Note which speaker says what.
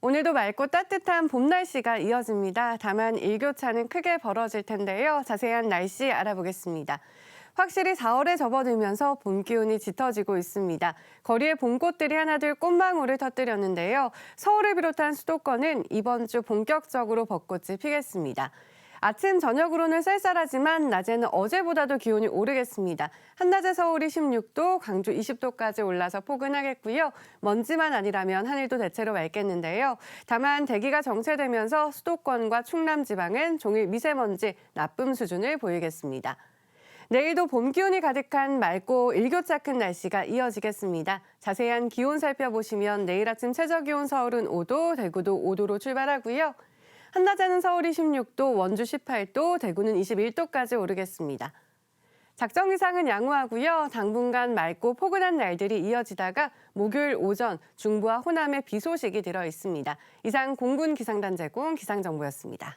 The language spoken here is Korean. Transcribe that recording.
Speaker 1: 오늘도 맑고 따뜻한 봄 날씨가 이어집니다. 다만 일교차는 크게 벌어질 텐데요. 자세한 날씨 알아보겠습니다. 확실히 4월에 접어들면서 봄 기운이 짙어지고 있습니다. 거리에 봄꽃들이 하나둘 꽃망울을 터뜨렸는데요. 서울을 비롯한 수도권은 이번 주 본격적으로 벚꽃이 피겠습니다. 아침 저녁으로는 쌀쌀하지만 낮에는 어제보다도 기온이 오르겠습니다. 한낮에 서울이 16도, 광주 20도까지 올라서 포근하겠고요. 먼지만 아니라면 하늘도 대체로 맑겠는데요. 다만 대기가 정체되면서 수도권과 충남 지방은 종일 미세먼지 나쁨 수준을 보이겠습니다. 내일도 봄 기운이 가득한 맑고 일교차 큰 날씨가 이어지겠습니다. 자세한 기온 살펴보시면 내일 아침 최저 기온 서울은 5도, 대구도 5도로 출발하고요. 한낮에는 서울이 16도, 원주 18도, 대구는 21도까지 오르겠습니다. 작정 이상은 양호하고요. 당분간 맑고 포근한 날들이 이어지다가 목요일 오전 중부와 호남에 비 소식이 들어 있습니다. 이상 공군 기상단 제공 기상정보였습니다.